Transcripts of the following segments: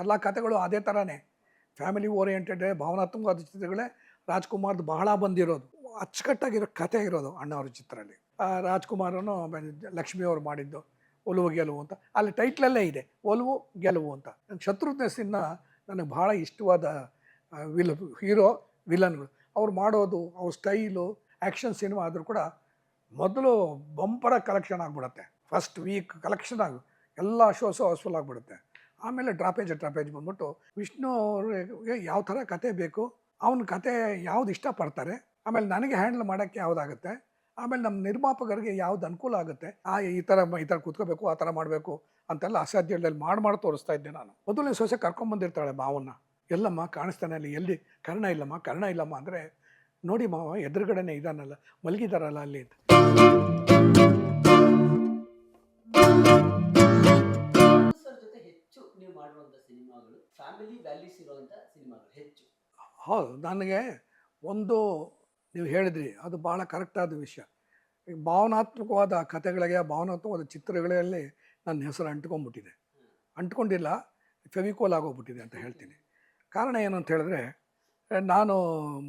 ಎಲ್ಲ ಕಥೆಗಳು ಅದೇ ಥರನೇ ಫ್ಯಾಮಿಲಿ ಓರಿಯೆಂಟೆಡ್ ಭಾವನಾತ್ಮಕವಾದ ಚಿತ್ರಗಳೇ, ರಾಜ್ಕುಮಾರ್ದು ಬಹಳ ಬಂದಿರೋದು. ಅಚ್ಚುಕಟ್ಟಾಗಿರೋ ಕಥೆ ಇರೋದು ಅಣ್ಣವ್ರ ಚಿತ್ರದಲ್ಲಿ. ರಾಜ್ಕುಮಾರನು ಆಮೇಲೆ ಲಕ್ಷ್ಮಿ ಅವ್ರು ಮಾಡಿದ್ದು ಒಲುವು ಗೆಲುವು ಅಂತ. ಅಲ್ಲಿ ಟೈಟ್ಲಲ್ಲೇ ಇದೆ, ಒಲುವು ಗೆಲುವು ಅಂತ. ನಂಗೆ ಶತ್ರುಘ್ನ ಸಿನ್ಹಾ ನನಗೆ ಭಾಳ ಇಷ್ಟವಾದ ವಿಲ್, ಹೀರೋ, ವಿಲನ್ಗಳು. ಅವ್ರು ಮಾಡೋದು, ಅವ್ರ ಸ್ಟೈಲು, ಆ್ಯಕ್ಷನ್ ಸಿನಿಮಾ ಆದರೂ ಕೂಡ ಮೊದಲು ಬಂಪರ ಕಲೆಕ್ಷನ್ ಆಗಿಬಿಡುತ್ತೆ. ಫಸ್ಟ್ ವೀಕ್ ಕಲೆಕ್ಷನ್ ಆಗಿ ಎಲ್ಲ ಶೋಸು ಹೌಸ್ಫುಲ್ ಆಗಿಬಿಡುತ್ತೆ. ಆಮೇಲೆ ಡ್ರಾಪೇಜ್ ಡ್ರಾಪೇಜ್ ಬಂದ್ಬಿಟ್ಟು ವಿಷ್ಣು ಅವ್ರಿಗೆ ಯಾವ ಥರ ಕತೆ ಬೇಕು, ಅವನ ಕತೆ ಯಾವ್ದು ಇಷ್ಟಪಡ್ತಾರೆ, ಆಮೇಲೆ ನನಗೆ ಹ್ಯಾಂಡಲ್ ಮಾಡೋಕ್ಕೆ ಯಾವುದಾಗುತ್ತೆ, ಆಮೇಲೆ ನಮ್ಮ ನಿರ್ಮಾಪಕರಿಗೆ ಯಾವ್ದು ಅನುಕೂಲ ಆಗುತ್ತೆ, ಆ ಈ ಥರ ಈ ಥರ ಕೂತ್ಕೋಬೇಕು, ಆ ಥರ ಮಾಡಬೇಕು ಅಂತೆಲ್ಲ ಅಸಾಧ್ಯದಲ್ಲಿ ಮಾಡಿ ಮಾಡಿ ತೋರಿಸ್ತಾ ಇದ್ದೆ ನಾನು. ಮೊದಲನೇ ಸೊಸೆ ಕರ್ಕೊಂಬಂದಿರ್ತಾಳೆ ಮಾವನ್ನ. ಎಲ್ಲಮ್ಮ ಕಾಣಿಸ್ತಾನೆ ಅಲ್ಲಿ, ಎಲ್ಲಿ? ಕರ್ಣ ಇಲ್ಲಮ್ಮ ಕರ್ಣ ಇಲ್ಲಮ್ಮ ಅಂದರೆ, ನೋಡಿ ಮಾವ, ಎದುರುಗಡೆನೇ ಇದಾನಲ್ಲ, ಮಲಗಿದಾರಲ್ಲ ಅಲ್ಲಿ ಅಂತ. ಫ್ಯಾಮಿಲಿ ವ್ಯಾಲ್ಯೂಸ್ ಇರುವಂಥ ಸಿನಿಮಾಗಳು ಹೆಚ್ಚು. ಹೌದು ನನಗೆ ಒಂದು ನೀವು ಹೇಳಿದ್ರಿ ಅದು ಭಾಳ ಕರೆಕ್ಟಾದ ವಿಷಯ. ಈಗ ಭಾವನಾತ್ಮಕವಾದ ಕಥೆಗಳಿಗೆ ಭಾವನಾತ್ಮಕವಾದ ಚಿತ್ರಗಳಲ್ಲಿ ನನ್ನ ಹೆಸರು ಅಂಟ್ಕೊಂಡ್ಬಿಟ್ಟಿದೆ. ಅಂಟ್ಕೊಂಡಿಲ್ಲ ಫೆವಿಕೋಲ್ ಆಗೋಗ್ಬಿಟ್ಟಿದೆ ಅಂತ ಹೇಳ್ತೀನಿ. ಕಾರಣ ಏನು ಅಂತ ಹೇಳಿದ್ರೆ ನಾನು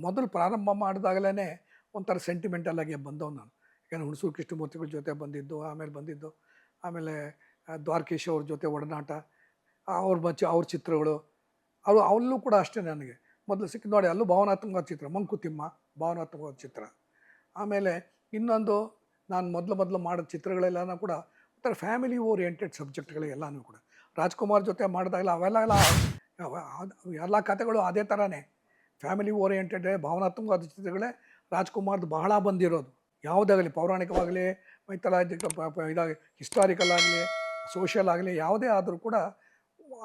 ಮೊದಲು ಪ್ರಾರಂಭ ಮಾಡಿದಾಗಲೇ ಒಂಥರ ಸೆಂಟಿಮೆಂಟಲ್ ಆಗಿ ಬಂದವು ನಾನು. ಏನು ಹುಣಸೂರು ಕೃಷ್ಣಮೂರ್ತಿಗಳ ಜೊತೆ ಬಂದಿದ್ದು ಆಮೇಲೆ ಬಂದಿದ್ದು ಆಮೇಲೆ ದ್ವಾರಕೀಶ್ ಅವ್ರ ಜೊತೆ ಒಡನಾಟ ಅವ್ರ ಮಚ್ಚ, ಅವ್ರ ಚಿತ್ರಗಳು. ಅವರು ಅವಲ್ಲೂ ಕೂಡ ಅಷ್ಟೇ ನನಗೆ. ಮೊದಲು ಸಿಕ್ಕಿ ನೋಡಿ, ಅಲ್ಲೂ ಭಾವನಾತ್ಮಕ ಚಿತ್ರ, ಮಂಕುತಿಮ್ಮ ಭಾವನಾತ್ಮಕ ಚಿತ್ರ. ಆಮೇಲೆ ಇನ್ನೊಂದು, ನಾನು ಮೊದಲು ಮೊದಲು ಮಾಡೋ ಚಿತ್ರಗಳೆಲ್ಲನೂ ಕೂಡ ಒಂಥರ ಫ್ಯಾಮಿಲಿ ಓರಿಯೆಂಟೆಡ್ ಸಬ್ಜೆಕ್ಟ್ಗಳೆಲ್ಲನೂ ಕೂಡ. ರಾಜ್ಕುಮಾರ್ ಜೊತೆ ಮಾಡಿದಾಗಲ ಅವೆಲ್ಲ ಎಲ್ಲ ಕಥೆಗಳು ಅದೇ ಥರನೇ ಫ್ಯಾಮಿಲಿ ಓರಿಯೆಂಟೆಡ್ ಭಾವನಾತ್ಮಕ ಚಿತ್ರಗಳೇ, ರಾಜ್ಕುಮಾರ್ದು ಬಹಳ ಬಂದಿರೋದು. ಯಾವುದಾಗಲಿ, ಪೌರಾಣಿಕವಾಗಲಿ ಮೈಥಲಾಜಿಕ ಇದಾಗಿ ಹಿಸ್ಟಾರಿಕಲ್ ಆಗಲಿ ಸೋಷಿಯಲ್ ಆಗಲಿ, ಯಾವುದೇ ಆದರೂ ಕೂಡ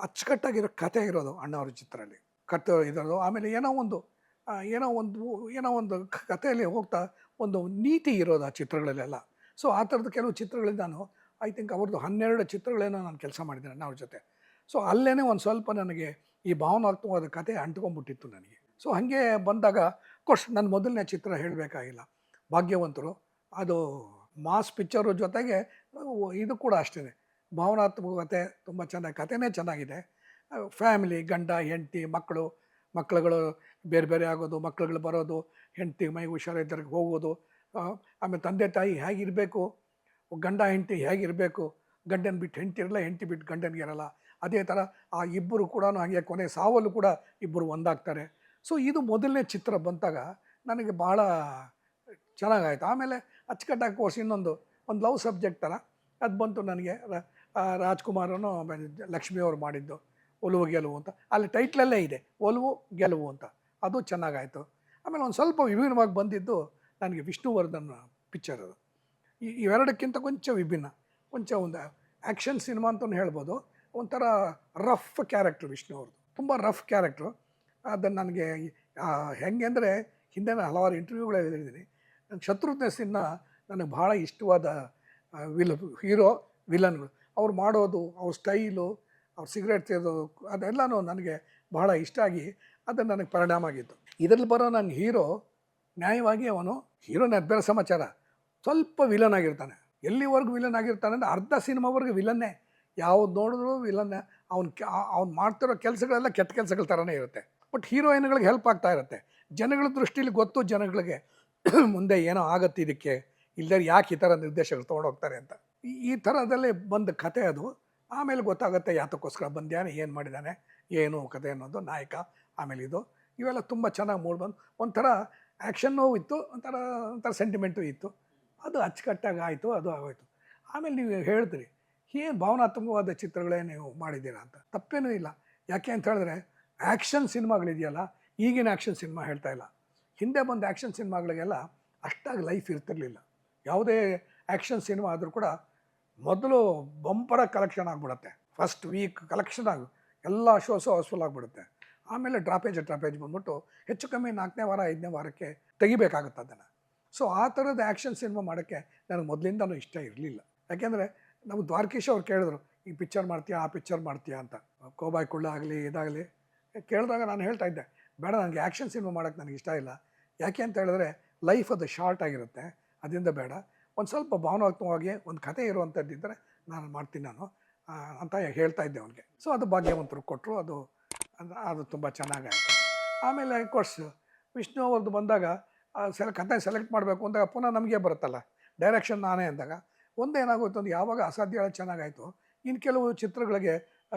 ಅಚ್ಚುಕಟ್ಟಾಗಿರೋ ಕತೆ ಇರೋದು ಅಣ್ಣವ್ರ ಚಿತ್ರದಲ್ಲಿ. ಕತೆ ಇರೋದು ಆಮೇಲೆ ಏನೋ ಒಂದು ಏನೋ ಒಂದು ಏನೋ ಒಂದು ಕಥೆಯಲ್ಲಿ ಹೋಗ್ತಾ ಒಂದು ನೀತಿ ಇರೋದು ಆ ಚಿತ್ರಗಳಲ್ಲೆಲ್ಲ. ಸೊ ಆ ಥರದ ಕೆಲವು ಚಿತ್ರಗಳಲ್ಲಿ ನಾನು ಐ ಥಿಂಕ್ ಅವ್ರದ್ದು ಹನ್ನೆರಡು ಚಿತ್ರಗಳೇನೋ ನಾನು ಕೆಲಸ ಮಾಡಿದ್ದೇನೆ ಅಣ್ಣವ್ರ ಜೊತೆ. ಸೊ ಅಲ್ಲೇ ಒಂದು ಸ್ವಲ್ಪ ನನಗೆ ಈ ಭಾವನಾತ್ಮಕವಾದ ಕತೆ ಅಂಟ್ಕೊಂಡ್ಬಿಟ್ಟಿತ್ತು ನನಗೆ. ಸೊ ಹಾಗೆ ಬಂದಾಗ ಕೋರ್ಸ್ ನನ್ನ ಮೊದಲನೇ ಚಿತ್ರ ಹೇಳಬೇಕಾಗಿಲ್ಲ. ಭಾಗ್ಯವಂತರು, ಅದು ಮಾಸ್ ಪಿಕ್ಚರು ಜೊತೆಗೆ ಇದು ಕೂಡ ಅಷ್ಟೇ ಭಾವನಾತ್ಮಕತೆ ತುಂಬ ಚೆನ್ನಾಗಿ ಕಥೆನೇ ಚೆನ್ನಾಗಿದೆ. ಫ್ಯಾಮಿಲಿ, ಗಂಡ, ಹೆಂಡತಿ, ಮಕ್ಕಳು, ಮಕ್ಕಳುಗಳು ಬೇರೆ ಬೇರೆ ಆಗೋದು, ಮಕ್ಕಳುಗಳು ಬರೋದು, ಹೆಂಡತಿ ಮೈ ಹುಷಾರಿದ್ದರಿಗೆ ಹೋಗೋದು ಆಮೇಲೆ ತಂದೆ ತಾಯಿ ಹೇಗಿರಬೇಕು, ಗಂಡ, ಹೆಂಡತಿ ಹೇಗಿರಬೇಕು, ಗಂಡನ ಬಿಟ್ಟು ಹೆಂಡತಿ ಇರಲ್ಲ, ಹೆಂಡತಿ ಬಿಟ್ಟು ಗಂಡನಿಗೆ ಇರಲ್ಲ. ಅದೇ ಥರ ಆ ಇಬ್ಬರು ಕೂಡ ಹಾಗೆ ಕೊನೆ ಸಾವಲ್ಲೂ ಕೂಡ ಇಬ್ಬರು ಒಂದಾಗ್ತಾರೆ. ಸೊ, ಇದು ಮೊದಲನೇ ಚಿತ್ರ ಬಂದಾಗ ನನಗೆ ಭಾಳ ಚೆನ್ನಾಗಾಯ್ತು. ಆಮೇಲೆ ಅಚ್ಚುಕಟ್ಟಾಗಿ ಕೋರ್ಸ್ ಇನ್ನೊಂದು, ಒಂದು ಲವ್ ಸಬ್ಜೆಕ್ಟ್ ಥರ, ಅದು ಬಂತು ನನಗೆ. ರಾಜ್ಕುಮಾರನು ಆಮೇಲೆ ಲಕ್ಷ್ಮಿ ಅವ್ರು ಮಾಡಿದ್ದು ಒಲುವು ಗೆಲುವು ಅಂತ. ಅಲ್ಲಿ ಟೈಟ್ಲಲ್ಲೇ ಇದೆ, ಒಲುವು ಗೆಲುವು ಅಂತ. ಅದು ಚೆನ್ನಾಗಾಯಿತು. ಆಮೇಲೆ ಒಂದು ಸ್ವಲ್ಪ ವಿಭಿನ್ನವಾಗಿ ಬಂದಿದ್ದು ನನಗೆ ವಿಷ್ಣುವರ್ಧನ್ ಪಿಕ್ಚರ್ ಅದು. ಇವೆರಡಕ್ಕಿಂತ ಕೊಂಚ ವಿಭಿನ್ನ, ಕೊಂಚ ಒಂದು ಆ್ಯಕ್ಷನ್ ಸಿನಿಮಾ ಅಂತಲೂ ಹೇಳ್ಬೋದು. ಒಂಥರ ರಫ್ ಕ್ಯಾರೆಕ್ಟ್ರು ವಿಷ್ಣು ತುಂಬ ರಫ್ ಕ್ಯಾರೆಕ್ಟ್ರು ಅದನ್ನು ನನಗೆ ಹೆಂಗೆ ಅಂದರೆ ಹಿಂದೆ ನಾನು ಹಲವಾರು ಇಂಟರ್ವ್ಯೂಗಳಲ್ಲಿ ಹೇಳಿದ್ದೀನಿ. ನನ್ನ ಶತ್ರುಘ್ನ ಸಿನ್ಹಾ ನನಗೆ ಭಾಳ ಇಷ್ಟವಾದ ವಿಲ್ ಹೀರೋ ವಿಲನ್ಗಳು ಅವ್ರು ಮಾಡೋದು, ಅವ್ರ ಸ್ಟೈಲು, ಅವ್ರು ಸಿಗರೇಟ್ ಸೇದೋದು ಅದೆಲ್ಲನೂ ನನಗೆ ಬಹಳ ಇಷ್ಟ ಆಗಿ ಅದು ನನಗೆ ಪರಿಣಾಮ ಆಗಿತ್ತು. ಇದರಲ್ಲಿ ಬರೋ ನನ್ನ ಹೀರೋ, ನ್ಯಾಯವಾಗಿ ಅವನು ಹೀರೋನ ಬೇರೆ ಸಮಾಚಾರ, ಸ್ವಲ್ಪ ವಿಲನ್ ಆಗಿರ್ತಾನೆ. ಎಲ್ಲಿವರೆಗೂ ವಿಲನ್ ಆಗಿರ್ತಾನೆ ಅಂದರೆ ಅರ್ಧ ಸಿನಿಮಾವರೆಗೂ ವಿಲನ್ನೇ. ಯಾವ್ದು ನೋಡಿದ್ರು ವಿಲನ್ನೇ. ಅವ್ನು ಅವ್ನು ಮಾಡ್ತಿರೋ ಕೆಲಸಗಳೆಲ್ಲ ಕೆಟ್ಟ ಕೆಲಸಗಳ ಥರನೇ ಇರುತ್ತೆ. ಬಟ್ ಹೀರೋಯಿನ್ಗಳಿಗೆ ಹೆಲ್ಪ್ ಆಗ್ತಾ ಇರುತ್ತೆ. ಜನಗಳ ದೃಷ್ಟಿಲಿ ಗೊತ್ತು ಜನಗಳಿಗೆ, ಮುಂದೆ ಏನೋ ಆಗತ್ತೆ ಇದಕ್ಕೆ ಇಲ್ಲದೇ ಯಾಕೆ ಈ ಥರ ನಿರ್ದೇಶಕರು ತೊಗೊಂಡೋಗ್ತಾರೆ ಅಂತ. ಈ- ಥರದಲ್ಲೇ ಬಂದ ಕತೆ ಅದು. ಆಮೇಲೆ ಗೊತ್ತಾಗುತ್ತೆ ಯಾತಕ್ಕೋಸ್ಕರ ಬಂದ್ಯಾನೆ, ಏನು ಮಾಡಿದ್ದಾನೆ ಏನು ಕತೆ ಅನ್ನೋದು, ನಾಯಕ, ಆಮೇಲೆ ಇದು. ಇವೆಲ್ಲ ತುಂಬ ಚೆನ್ನಾಗಿ ಮೂಡಿ ಬಂದು, ಒಂಥರ ಆ್ಯಕ್ಷನ್ನೂ ಇತ್ತು, ಒಂಥರ ಒಂಥರ ಸೆಂಟಿಮೆಂಟು ಇತ್ತು. ಅದು ಅಚ್ಚುಕಟ್ಟಾಗಿ ಆಯಿತು, ಅದು ಆಗೋಯ್ತು. ಆಮೇಲೆ ನೀವು ಹೇಳಿದ್ರಿ ಏನು ಭಾವನಾತ್ಮಕವಾದ ಚಿತ್ರಗಳೇ ನೀವು ಮಾಡಿದ್ದೀರಾ ಅಂತ? ತಪ್ಪೇನೂ ಇಲ್ಲ. ಯಾಕೆ ಅಂತ ಹೇಳಿದ್ರೆ ಆ್ಯಕ್ಷನ್ ಸಿನಿಮಾಗಳಿದೆಯಲ್ಲ, ಈಗಿನ ಆ್ಯಕ್ಷನ್ ಸಿನಿಮಾ ಹೇಳ್ತಾ ಇಲ್ಲ. ಹಿಂದೆ ಬಂದ ಆ್ಯಕ್ಷನ್ ಸಿನಿಮಾಗಳಿಗೆಲ್ಲ ಅಷ್ಟಾಗಿ ಲೈಫ್ ಇರ್ತಿರ್ಲಿಲ್ಲ. ಯಾವುದೇ ಆ್ಯಕ್ಷನ್ ಸಿನಿಮಾ ಆದರೂ ಕೂಡ ಮೊದಲು ಬಂಪರ ಕಲೆಕ್ಷನ್ ಆಗಿಬಿಡುತ್ತೆ. ಫಸ್ಟ್ ವೀಕ್ ಕಲೆಕ್ಷನ್ ಆಗಿ ಎಲ್ಲ ಶೋಸು ಹೌಸ್ಫುಲ್ ಆಗಿಬಿಡುತ್ತೆ. ಆಮೇಲೆ ಡ್ರಾಪೇಜ್ ಡ್ರಾಪೇಜ್ ಬಂದ್ಬಿಟ್ಟು ಹೆಚ್ಚು ಕಮ್ಮಿ ನಾಲ್ಕನೇ ವಾರ, ಐದನೇ ವಾರಕ್ಕೆ ತೆಗಿಬೇಕಾಗುತ್ತೆ ಅದನ್ನು. ಸೊ ಆ ಥರದ ಆ್ಯಕ್ಷನ್ ಸಿನಿಮಾ ಮಾಡೋಕ್ಕೆ ನನಗೆ ಮೊದಲಿಂದನೂ ಇಷ್ಟ ಇರಲಿಲ್ಲ. ಯಾಕೆಂದರೆ ನಮ್ಮ ದ್ವಾರಕೀಶ್ ಅವ್ರು ಕೇಳಿದ್ರು, ಈ ಪಿಕ್ಚರ್ ಮಾಡ್ತೀಯಾ, ಆ ಪಿಕ್ಚರ್ ಮಾಡ್ತೀಯಾ? ಅಂತ. ಕೋಬಾಯ್ ಕುಳ್ಳ ಆಗಲಿ, ಇದಾಗಲಿ. ಕೇಳಿದಾಗ ನಾನು ಹೇಳ್ತಾ ಇದ್ದೆ, ಬೇಡ ನನಗೆ ಆ್ಯಕ್ಷನ್ ಸಿನಿಮಾ ಮಾಡೋಕ್ಕೆ ನನಗೆ ಇಷ್ಟ ಇಲ್ಲ. ಯಾಕೆ ಅಂತ ಹೇಳಿದ್ರೆ ಲೈಫ್ ಅದು ಶಾರ್ಟ್ ಆಗಿರುತ್ತೆ. ಅದರಿಂದ ಬೇಡ. ಒಂದು ಸ್ವಲ್ಪ ಭಾವನಾತ್ಮಕವಾಗಿ ಒಂದು ಕತೆ ಇರುವಂಥದ್ದಿದ್ದರೆ ನಾನು ಮಾಡ್ತೀನಿ ನಾನು ಅಂತ ಹೇಳ್ತಾ ಇದ್ದೆ ಅವನಿಗೆ. ಸೊ ಅದು ಭಾಗ್ಯವಂತರು ಕೊಟ್ಟರು, ಅದು ಅದು ಅದು ತುಂಬ ಚೆನ್ನಾಗಾಯಿತು. ಆಮೇಲೆ ಕೋರ್ಸ್ ವಿಷ್ಣು ಅವ್ರದ್ದು ಬಂದಾಗ ಸೆಲೆ ಕತೆ ಸೆಲೆಕ್ಟ್ ಮಾಡಬೇಕು ಅಂದಾಗ ಪುನಃ ನಮಗೆ ಬರುತ್ತಲ್ಲ ಡೈರೆಕ್ಷನ್ ನಾನೇ ಅಂದಾಗ. ಒಂದೇನಾಗೋಯ್ತು ಅಂದ್ರೆ ಯಾವಾಗ ಅಸಾಧ್ಯ ಚೆನ್ನಾಗಾಯಿತು. ಇನ್ನು ಕೆಲವು ಚಿತ್ರಗಳಿಗೆ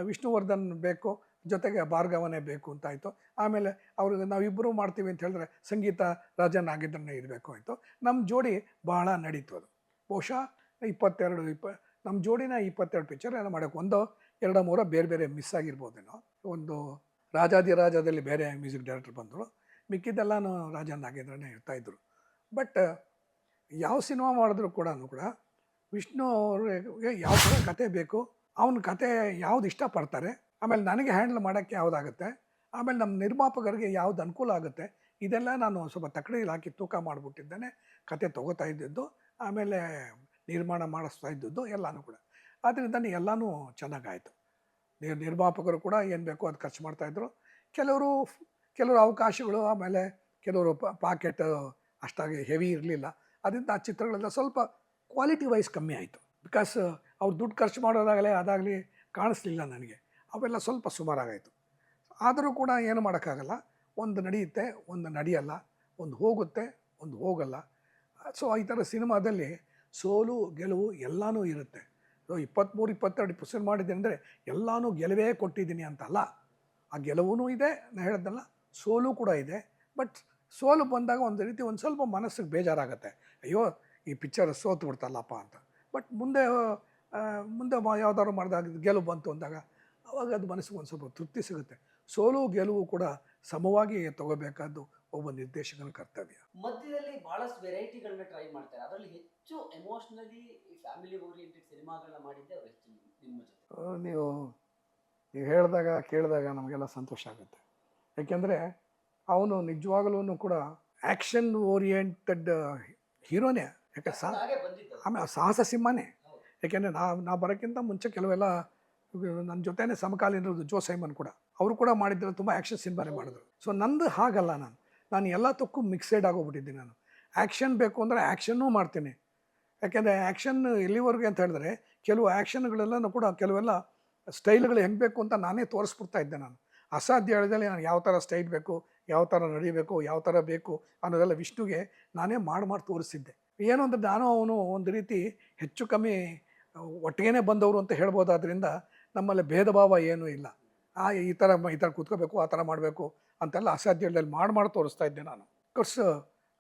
ವಿಷ್ಣುವರ್ಧನ್ ಬೇಕು ಜೊತೆಗೆ ಭಾರ್ಗವನೇ ಬೇಕು ಅಂತಾಯಿತು ಆಮೇಲೆ ಅವ್ರಿಗೆ ನಾವಿಬ್ಬರು ಮಾಡ್ತೀವಿ ಅಂತ ಹೇಳಿದ್ರೆ ಸಂಗೀತ ರಾಜ ನಾಗೇಂದ್ರನೇ ಇರಬೇಕು ಆಯಿತು. ನಮ್ಮ ಜೋಡಿ ಬಹಳ ನಡೀತು ಅದು. ಬಹುಶಃ ಇಪ್ಪತ್ತೆರಡು ಇಪ್ಪ ನಮ್ಮ ಜೋಡಿನ ಇಪ್ಪತ್ತೆರಡು ಪಿಕ್ಚರ್ ಏನೋ ಮಾಡೋಕೆ ಒಂದು, ಎರಡು, ಮೂರ ಬೇರೆ ಬೇರೆ ಮಿಸ್ ಆಗಿರ್ಬೋದೇನೋ. ಒಂದು ರಾಜಾದಿರಾಜದಲ್ಲಿ ಬೇರೆ ಮ್ಯೂಸಿಕ್ ಡೈರೆಕ್ಟರ್ ಬಂದರು. ಮಿಕ್ಕಿದ್ದೆಲ್ಲನೂ ರಾಜ ನಾಗೇಂದ್ರನೇ ಇರ್ತಾಯಿದ್ರು ಬಟ್ ಯಾವ ಸಿನಿಮಾ ಮಾಡಿದ್ರು ಕೂಡ ಕೂಡ ವಿಷ್ಣು ಅವ್ರಿಗೆ ಯಾವ ಥರ ಕತೆ ಬೇಕು, ಅವನ ಕತೆ ಯಾವ್ದು ಇಷ್ಟಪಡ್ತಾರೆ ಆಮೇಲೆ ನನಗೆ ಹ್ಯಾಂಡಲ್ ಮಾಡೋಕ್ಕೆ ಯಾವುದಾಗುತ್ತೆ? ಆಮೇಲೆ ನಮ್ಮ ನಿರ್ಮಾಪಕರಿಗೆ ಯಾವ್ದು ಅನುಕೂಲ ಆಗುತ್ತೆ? ಇದೆಲ್ಲ ನಾನು ಸ್ವಲ್ಪ ತಕ್ಕಡಿಯಲ್ಲಿ ಹಾಕಿ ತೂಕ ಮಾಡಿಬಿಟ್ಟಿದ್ದೇನೆ. ಕತೆ ತೊಗೋತಾ ಇದ್ದಿದ್ದು, ಆಮೇಲೆ ನಿರ್ಮಾಣ ಮಾಡಿಸ್ತಾ ಇದ್ದದ್ದು ಎಲ್ಲನೂ ಕೂಡ. ಆದ್ದರಿಂದ ಎಲ್ಲನೂ ಚೆನ್ನಾಗಾಯಿತು. ನಿರ್ ನಿರ್ಮಾಪಕರು ಕೂಡ ಏನು ಬೇಕೋ ಅದು ಖರ್ಚು ಮಾಡ್ತಾಯಿದ್ರು ಕೆಲವರು ಕೆಲವರು ಅವಕಾಶಗಳು, ಆಮೇಲೆ ಕೆಲವರು ಪಾಕೆಟ್ ಅಷ್ಟಾಗಿ ಹೆವಿ ಇರಲಿಲ್ಲ. ಅದರಿಂದ ಆ ಚಿತ್ರಗಳೆಲ್ಲ ಸ್ವಲ್ಪ ಕ್ವಾಲಿಟಿ ವೈಸ್ ಕಮ್ಮಿ ಆಯಿತು. ಬಿಕಾಸ್ ಅವ್ರು ದುಡ್ಡು ಖರ್ಚು ಮಾಡೋದಾಗಲೇ, ಅದಾಗಲಿ ಕಾಣಿಸ್ಲಿಲ್ಲ ನನಗೆ. ಅವೆಲ್ಲ ಸ್ವಲ್ಪ ಸುಮಾರಾಗಾಯಿತು. ಆದರೂ ಕೂಡ ಏನು ಮಾಡೋಕ್ಕಾಗಲ್ಲ. ಒಂದು ನಡೆಯುತ್ತೆ, ಒಂದು ನಡೆಯಲ್ಲ, ಒಂದು ಹೋಗುತ್ತೆ, ಒಂದು ಹೋಗಲ್ಲ. ಸೊ, ಈ ಥರ ಸಿನಿಮಾದಲ್ಲಿ ಸೋಲು, ಗೆಲುವು ಎಲ್ಲನೂ ಇರುತ್ತೆ. ಸೊ ಇಪ್ಪತ್ತ್ಮೂರು ಇಪ್ಪತ್ತೆರಡು ಪರ್ಸೆಂಟ್ ಮಾಡಿದ್ದೀನಿ ಅಂದರೆ ಎಲ್ಲನೂ ಗೆಲುವೇ ಕೊಟ್ಟಿದ್ದೀನಿ ಅಂತಲ್ಲ. ಆ ಗೆಲುವೂ ಇದೆ ನಾನು ಹೇಳಿದ್ನಲ್ಲ ಸೋಲು ಕೂಡ ಇದೆ. ಬಟ್ ಸೋಲು ಬಂದಾಗ ಒಂದು ರೀತಿ ಒಂದು ಸ್ವಲ್ಪ ಮನಸ್ಸಿಗೆ ಬೇಜಾರಾಗುತ್ತೆ. ಅಯ್ಯೋ, ಈ ಪಿಕ್ಚರ್ ಸೋತು ಬಿಡ್ತಲ್ಲಪ್ಪ ಅಂತ. ಬಟ್ ಮುಂದೆ ಮುಂದೆ ಯಾವ್ದಾದ್ರು ಮಾಡಿದಾಗ ಗೆಲುವು ಬಂತು ಅಂದಾಗ ಅವಾಗ ಅದು ಮನಸ್ಸಿಗೆ ಒಂದು ಸ್ವಲ್ಪ ತೃಪ್ತಿ ಸಿಗುತ್ತೆ. ಸೋಲು ಗೆಲುವು ಕೂಡ ಸಮವಾಗಿ ತಗೋಬೇಕಾದ್ದು ಒಬ್ಬ ನಿರ್ದೇಶಕನ ಕರ್ತವ್ಯ. ಮಧ್ಯದಲ್ಲಿ ಬಹಳಷ್ಟು ವೆರೈಟಿಗಳನ್ನ ಟ್ರೈ ಮಾಡ್ತಾರೆ. ಅದರಲ್ಲಿ ಹೆಚ್ಚು ಎಮೋಷನಲಿ ಫ್ಯಾಮಿಲಿ ಓರಿಯೆಂಟೆಡ್ ಸಿನಿಮಾಗಳನ್ನ ಮಾಡಿದ್ದೆ ಅವ್ರು ಹೆಚ್ಚು ನಿಮ್ಮ ಜೊತೆ. ನೀವು ನೀವು ಹೇಳಿದಾಗ ಕೇಳಿದಾಗ ನಮಗೆಲ್ಲ ಸಂತೋಷ ಆಗುತ್ತೆ. ಯಾಕೆಂದರೆ ಅವನು ನಿಜವಾಗಲೂ ಕೂಡ ಆ್ಯಕ್ಷನ್ ಓರಿಯೆಂಟೆಡ್ ಹೀರೋನೇ. ಯಾಕೆ ಸಾ ಆಮೇಲೆ ಸಾಹಸ ಸಿಂಹನೇ. ಯಾಕೆಂದರೆ ನಾ ನಾ ಬರೋಕ್ಕಿಂತ ಮುಂಚೆ ಕೆಲವೆಲ್ಲ ನನ್ನ ಜೊತೆನೇ ಸಮಕಾಲೀನರದು ಜೋ ಸೈಮನ್ ಕೂಡ. ಅವರು ಕೂಡ ಮಾಡಿದ್ರು ತುಂಬ ಆ್ಯಕ್ಷನ್ ಸಿನಿಮಾನೇ ಮಾಡಿದ್ರು. ಸೊ ನಂದು ಹಾಗಲ್ಲ ನಾನು. ನಾನು ಎಲ್ಲ ತಕ್ಕೂ ಮಿಕ್ಸೆಡ್ ಆಗೋಗ್ಬಿಟ್ಟಿದ್ದೀನಿ ನಾನು. ಆ್ಯಕ್ಷನ್ ಬೇಕು ಅಂದರೆ ಆ್ಯಕ್ಷನ್ನೂ ಮಾಡ್ತೀನಿ. ಯಾಕೆಂದರೆ ಆ್ಯಕ್ಷನ್ ಎಲ್ಲಿವರೆಗೆ ಅಂತ ಹೇಳಿದ್ರೆ ಕೆಲವು ಆ್ಯಕ್ಷನ್ಗಳೆಲ್ಲನೂ ಕೂಡ ಕೆಲವೆಲ್ಲ ಸ್ಟೈಲ್ಗಳು ಹೆಂಗೆ ಬೇಕು ಅಂತ ನಾನೇ ತೋರಿಸ್ಬಿಡ್ತಾ ಇದ್ದೆ ನಾನು. ಅಸಾಧ್ಯ ಹೇಳಿದಲ್ಲಿ ನಾನು ಯಾವ ಥರ ಸ್ಟೈಲ್ ಬೇಕು, ಯಾವ ಥರ ನಡಿಬೇಕು, ಯಾವ ಥರ ಬೇಕು ಅನ್ನೋದೆಲ್ಲ ವಿಷ್ಣುಗೆ ನಾನೇ ಮಾಡಿ ಮಾಡಿ ತೋರಿಸಿದ್ದೆ. ಏನು ಅಂದರೆ ನಾನು ಅವನು ಒಂದು ರೀತಿ ಹೆಚ್ಚು ಕಮ್ಮಿ ಒಟ್ಟಿಗೆ ಬಂದವರು ಅಂತ ಹೇಳ್ಬೋದಾದ್ರಿಂದ ನಮ್ಮಲ್ಲಿ ಭೇದ ಭಾವ ಏನೂ ಇಲ್ಲ. ಆ, ಈ ಥರ ಈ ಥರ ಕೂತ್ಕೋಬೇಕು, ಆ ಥರ ಮಾಡಬೇಕು ಅಂತೆಲ್ಲ ಅಸಾಧ್ಯಗಳಲ್ಲಿ ಮಾಡಿ ಮಾಡಿ ತೋರಿಸ್ತಾ ಇದ್ದೆ ನಾನು. ಕೋರ್ಸ್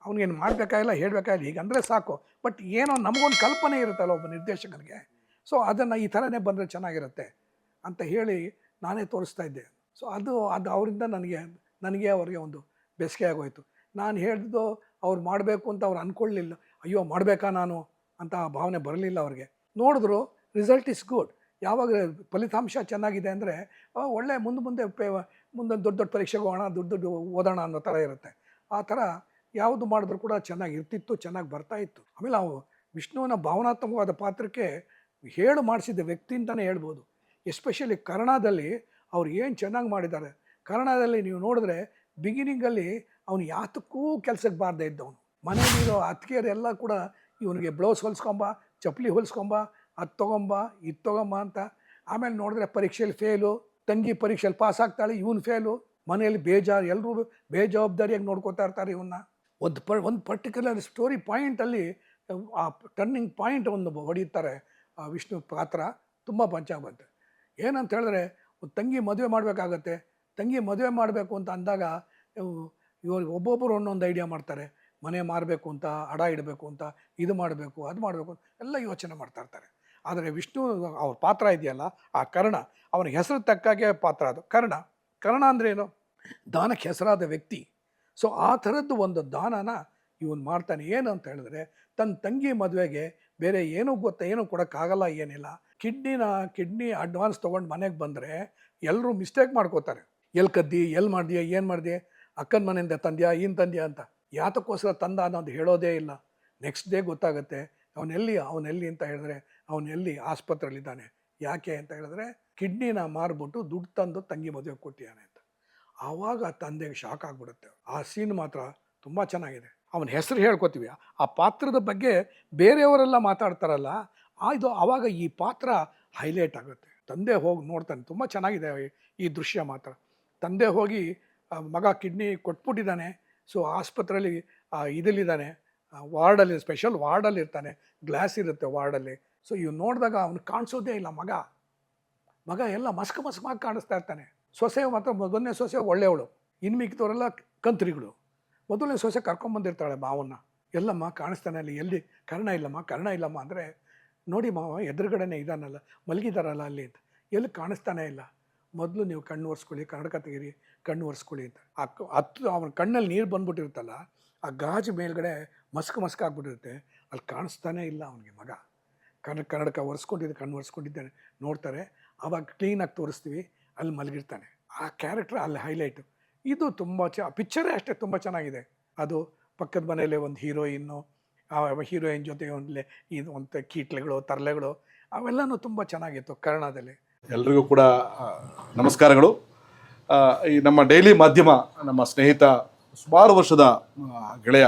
ಅವ್ನಿಗೇನು ಮಾಡಬೇಕಾಗಿಲ್ಲ ಹೇಳಬೇಕಾಗಿಲ್ಲ ಹೀಗೆ ಅಂದರೆ ಸಾಕು. ಬಟ್ ಏನೋ ನಮಗೊಂದು ಕಲ್ಪನೆ ಇರುತ್ತಲ್ಲ ಒಬ್ಬ ನಿರ್ದೇಶಕನಿಗೆ. ಸೊ ಅದನ್ನು ಈ ಥರನೇ ಬಂದರೆ ಚೆನ್ನಾಗಿರುತ್ತೆ ಅಂತ ಹೇಳಿ ನಾನೇ ತೋರಿಸ್ತಾ ಇದ್ದೆ. ಸೊ ಅದು ಅದು ಅವರಿಂದ ನನಗೆ ನನಗೆ ಅವರಿಗೆ ಒಂದು ಬೇಸಿಗೆ ಆಗೋಯಿತು. ನಾನು ಹೇಳಿದ್ದು ಅವ್ರು ಮಾಡಬೇಕು ಅಂತ ಅವ್ರು ಅಂದ್ಕೊಳ್ಳಿಲ್ಲ ಅಯ್ಯೋ, ಮಾಡಬೇಕಾ ನಾನು ಅಂತ ಆ ಭಾವನೆ ಬರಲಿಲ್ಲ ಅವ್ರಿಗೆ. ನೋಡಿದ್ರು ರಿಸಲ್ಟ್ ಇಸ್ ಗುಡ್ ಯಾವಾಗ ಫಲಿತಾಂಶ ಚೆನ್ನಾಗಿದೆ ಅಂದರೆ ಒಳ್ಳೆ ಮುಂದೆ ಮುಂದೆ ಪೇ, ಮುಂದೆ ದೊಡ್ಡ ದೊಡ್ಡ ಪರೀಕ್ಷೆಗೆ ಹೋಗೋಣ, ದೊಡ್ಡ ದೊಡ್ಡ ಓದೋಣ ಅನ್ನೋ ಥರ ಇರುತ್ತೆ. ಆ ಥರ ಯಾವುದು ಮಾಡಿದ್ರು ಕೂಡ ಚೆನ್ನಾಗಿ ಇರ್ತಿತ್ತು, ಚೆನ್ನಾಗಿ ಬರ್ತಾ ಇತ್ತು. ಆಮೇಲೆ ನಾವು ವಿಷ್ಣುವಿನ ಭಾವನಾತ್ಮಕವಾದ ಪಾತ್ರಕ್ಕೆ ಹೇಳು ಮಾಡಿಸಿದ್ದ ವ್ಯಕ್ತಿ ಅಂತಲೇ ಹೇಳ್ಬೋದು. ಎಸ್ಪೆಷಲಿ ಕನ್ನಡದಲ್ಲಿ ಅವ್ರು ಏನು ಚೆನ್ನಾಗಿ ಮಾಡಿದ್ದಾರೆ. ಕನ್ನಡದಲ್ಲಿ ನೀವು ನೋಡಿದ್ರೆ ಬಿಗಿನಿಂಗಲ್ಲಿ ಅವನು ಯಾತಕ್ಕೂ ಕೆಲಸಕ್ಕೆ ಬಾರದೇ ಇದ್ದವನು. ಮನೆಯಲ್ಲಿರೋ ಅತ್ತಿಗೆಯರೆಲ್ಲ ಕೂಡ ಇವನಿಗೆ ಬ್ಲೌಸ್ ಹೊಲ್ಸ್ಕೊಂಬ, ಚಪ್ಪಲಿ ಹೊಲ್ಸ್ಕೊಂಬ ಅದು ತೊಗೊಂಬ, ಇದು ತೊಗೊಂಬ ಅಂತ. ಆಮೇಲೆ ನೋಡಿದ್ರೆ ಪರೀಕ್ಷೆಯಲ್ಲಿ ಫೇಲು, ತಂಗಿ ಪರೀಕ್ಷೆಯಲ್ಲಿ ಪಾಸ್ ಆಗ್ತಾಳೆ ಇವನು ಫೇಲು. ಮನೆಯಲ್ಲಿ ಬೇಜಾರು ಎಲ್ಲರೂ ಬೇಜವಾಬ್ದಾರಿಯಾಗಿ ನೋಡ್ಕೋತಾ ಇರ್ತಾರೆ ಇವನ್ನ ಒಂದು ಪ, ಒಂದು ಪರ್ಟಿಕ್ಯುಲರ್ ಸ್ಟೋರಿ ಪಾಯಿಂಟಲ್ಲಿ ಆ ಟರ್ನಿಂಗ್ ಪಾಯಿಂಟ್ ಒಂದು ಹೊಡೀತಾರೆ, ಆ ವಿಷ್ಣು ಪಾತ್ರ. ತುಂಬ ಪಂಚಾಗ ಬಂತು ಏನಂತ ಹೇಳಿದ್ರೆ ತಂಗಿ ಮದುವೆ ಮಾಡಬೇಕಾಗತ್ತೆ. ತಂಗಿ ಮದುವೆ ಮಾಡಬೇಕು ಅಂತ ಅಂದಾಗ ಇವರು ಒಬ್ಬೊಬ್ಬರು ಒಂದೊಂದು ಐಡಿಯಾ ಮಾಡ್ತಾರೆ. ಮನೆ ಮಾರಬೇಕು ಅಂತ, ಅಡ ಇಡಬೇಕು ಅಂತ, ಇದು ಮಾಡಬೇಕು, ಅದು ಮಾಡಬೇಕು ಎಲ್ಲ ಯೋಚನೆ ಮಾಡ್ತಾ ಇರ್ತಾರೆ. ಆದರೆ ವಿಷ್ಣು ಅವ್ರ ಪಾತ್ರ ಇದೆಯಲ್ಲ, ಆ ಕರ್ಣ, ಅವನ ಹೆಸರು ತಕ್ಕಾಗೆ ಪಾತ್ರ ಅದು. ಕರ್ಣ ಕರ್ಣ ಅಂದ್ರೆ ಏನು? ದಾನಕ್ಕೆ ಹೆಸರಾದ ವ್ಯಕ್ತಿ. ಸೊ ಆ ಥರದ್ದು ಒಂದು ದಾನನ ಇವನು ಮಾಡ್ತಾನೆ. ಏನು ಅಂತ ಹೇಳಿದ್ರೆ ತನ್ನ ತಂಗಿ ಮದುವೆಗೆ ಬೇರೆ ಏನೂ ಗೊತ್ತ, ಏನೂ ಕೊಡೋಕ್ಕಾಗಲ್ಲ, ಏನಿಲ್ಲ. ಕಿಡ್ನಿನ, ಕಿಡ್ನಿ ಅಡ್ವಾನ್ಸ್ ತೊಗೊಂಡು ಮನೆಗೆ ಬಂದರೆ ಎಲ್ಲರೂ ಮಿಸ್ಟೇಕ್ ಮಾಡ್ಕೋತಾರೆ. ಎಲ್ಲಿ ಕದ್ದಿ ಎಲ್ಲಿ ಮಾಡಿದ್ಯಾ, ಏನು ಮಾಡಿದೆ ಅಕ್ಕನ ಮನೆಯಿಂದ ತಂದ್ಯಾ ಏನು ತಂದ್ಯಾ ಅಂತ. ಯಾತಕ್ಕೋಸ್ಕರ ತಂದ ಅನ್ನೋದು ಹೇಳೋದೇ ಇಲ್ಲ. ನೆಕ್ಸ್ಟ್ ಡೇ ಗೊತ್ತಾಗುತ್ತೆ ಅವನೆಲ್ಲಿ ಅವನೆಲ್ಲಿ ಅಂತ ಹೇಳಿದ್ರೆ ಅವನೆಲ್ಲಿ ಆಸ್ಪತ್ರೆಯಲ್ಲಿದ್ದಾನೆ. ಯಾಕೆ ಅಂತ ಹೇಳಿದ್ರೆ ಕಿಡ್ನಿನ ಮಾರ್ಬಿಟ್ಟು ದುಡ್ಡು ತಂದು ತಂಗಿ ಮದುವೆ ಕೊಟ್ಟಿದ್ದಾನೆ ಅಂತ. ಆವಾಗ ತಂದೆಗೆ ಶಾಕ್ ಆಗಿಬಿಡುತ್ತೆ. ಆ ಸೀನ್ ಮಾತ್ರ ತುಂಬ ಚೆನ್ನಾಗಿದೆ. ಅವನ ಹೆಸರು ಹೇಳ್ಕೊತೀವಿ. ಆ ಪಾತ್ರದ ಬಗ್ಗೆ ಬೇರೆಯವರೆಲ್ಲ ಮಾತಾಡ್ತಾರಲ್ಲ ಇದು ಆವಾಗ ಈ ಪಾತ್ರ ಹೈಲೈಟ್ ಆಗುತ್ತೆ. ತಂದೆ ಹೋಗಿ ನೋಡ್ತಾನೆ. ತುಂಬ ಚೆನ್ನಾಗಿದೆ ಈ- ದೃಶ್ಯ ಮಾತ್ರ. ತಂದೆ ಹೋಗಿ ಮಗ ಕಿಡ್ನಿ ಕೊಟ್ಬಿಟ್ಟಿದ್ದಾನೆ. ಸೊ, ಆಸ್ಪತ್ರೆಯಲ್ಲಿ ಇದಲ್ಲಿದ್ದಾನೆ ವಾರ್ಡಲ್ಲಿ, ಸ್ಪೆಷಲ್ ವಾರ್ಡಲ್ಲಿ ಇರ್ತಾನೆ. ಗ್ಲಾಸ್ ಇರುತ್ತೆ ವಾರ್ಡಲ್ಲಿ. ಸೊ ಇವ್ ನೋಡಿದಾಗ ಅವ್ನು ಕಾಣಿಸೋದೇ ಇಲ್ಲ ಮಗ. ಮಗ ಎಲ್ಲ ಮಸ್ಕ ಮಸ್ಕಾಗಿ ಕಾಣಿಸ್ತಾ ಇರ್ತಾನೆ. ಸೊಸೆ ಮಾತ್ರ ಮೊದಲನೇ ಸೊಸೆ ಒಳ್ಳೆಯವಳು. ಇನ್ನು ಮಿಕ್ಕಿದವರೆಲ್ಲ ಕಂತ್ರಿಗಳು. ಮೊದಲನೇ ಸೊಸೆ ಕರ್ಕೊಂಬಂದಿರ್ತಾಳೆ ಮಾವನ್ನ. ಎಲ್ಲಮ್ಮ ಕಾಣಿಸ್ತಾನೆ ಅಲ್ಲಿ, ಎಲ್ಲಿ? ಕರ್ಣ ಇಲ್ಲಮ್ಮ ಕರ್ಣ ಇಲ್ಲಮ್ಮ ಅಂದರೆ, ನೋಡಿ ಮಾವ, ಎದುರುಗಡೆನೇ ಇದಾನಲ್ಲ, ಮಲಗಿದಾರಲ್ಲ ಅಲ್ಲಿ ಅಂತ. ಎಲ್ಲಿ ಕಾಣಿಸ್ತಾನೆ ಇಲ್ಲ. ಮೊದಲು ನೀವು ಕಣ್ಣು ಒರೆಸ್ಕೊಳ್ಳಿ ಕನ್ನಡಕ ತೆಗೀರಿ, ಕಣ್ಣು ಒರೆಸ್ಕೊಳ್ಳಿ ಅಂತ. ಆ ಹತ್ತು ಅವನ ಕಣ್ಣಲ್ಲಿ ನೀರು ಬಂದ್ಬಿಟ್ಟಿರುತ್ತಲ್ಲ, ಆ ಗಾಜು ಮೇಲ್ಗಡೆ ಮಸ್ಕ್ ಮಸ್ಕ್ ಆಗ್ಬಿಟ್ಟಿರುತ್ತೆ. ಅಲ್ಲಿ ಕಾಣಿಸ್ತಾನೆ ಇಲ್ಲ ಅವನಿಗೆ ಮಗ. ಕನ್ನಡ ಕನ್ನಡಕ ಒರೆಸ್ಕೊಂಡಿದ್ದು ಕಣ್ಣು ಒರೆಸ್ಕೊಂಡಿದ್ದಾನೆ. ನೋಡ್ತಾರೆ. ಆವಾಗ ಕ್ಲೀನಾಗಿ ತೋರಿಸ್ತೀವಿ. ಅಲ್ಲಿ ಮಲಗಿರ್ತಾನೆ. ಆ ಕ್ಯಾರೆಕ್ಟ್ರ್ ಅಲ್ಲಿ ಹೈಲೈಟು ಇದು ತುಂಬ ಚ ಪಿಕ್ಚರೇ ಅಷ್ಟೇ ತುಂಬ ಚೆನ್ನಾಗಿದೆ. ಅದು ಪಕ್ಕದ ಮನೆಯಲ್ಲೇ ಒಂದು ಹೀರೋಯಿನ್ನು ಆ ಹೀರೋಯಿನ್ ಜೊತೆ ಒಂದು ಇದು ಒಂದು ಕೀಟ್ಲೆಗಳು, ತರಲೆಗಳು, ಅವೆಲ್ಲನೂ ತುಂಬ ಚೆನ್ನಾಗಿತ್ತು ಕನ್ನಡದಲ್ಲಿ ಎಲ್ರಿಗೂ ಕೂಡ ನಮಸ್ಕಾರಗಳು. ಈ ನಮ್ಮ ಡೈಲಿ ಮಾಧ್ಯಮ, ನಮ್ಮ ಸ್ನೇಹಿತ, ಸುಮಾರು ವರ್ಷದ ಗೆಳೆಯ